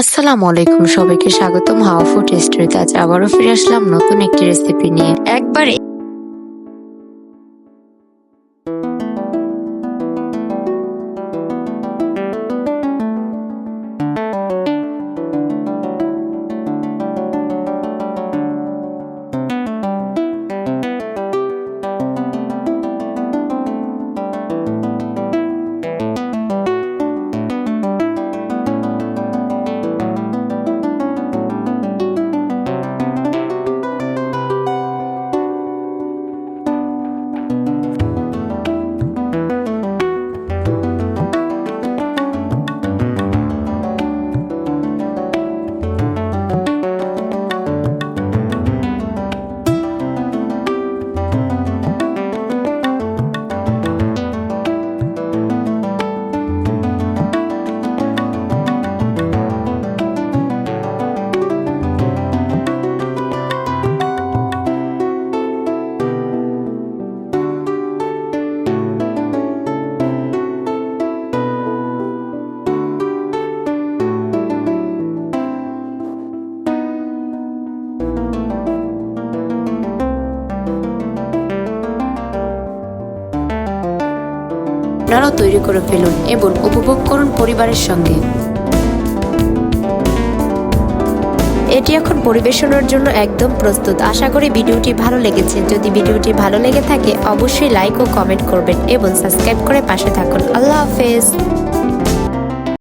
আসসালামু আলাইকুম, সবাইকে স্বাগতম হাওয়া ফুড স্টোরিতে আজ আবারও ফিরে আসলাম নতুন একটি রেসিপি নিয়ে। একবার আপনারাও তৈরি করে ফেলুন এবং উপভোগ করুন পরিবারের সঙ্গে। এটি এখন পরিবেশনের জন্য একদম প্রস্তুত। আশা করি ভিডিওটি ভালো লেগেছে। যদি ভিডিওটি ভালো লেগে থাকে, অবশ্যই লাইক ও কমেন্ট করবেন এবং সাবস্ক্রাইব করে পাশে থাকুন। আল্লাহ হাফেজ।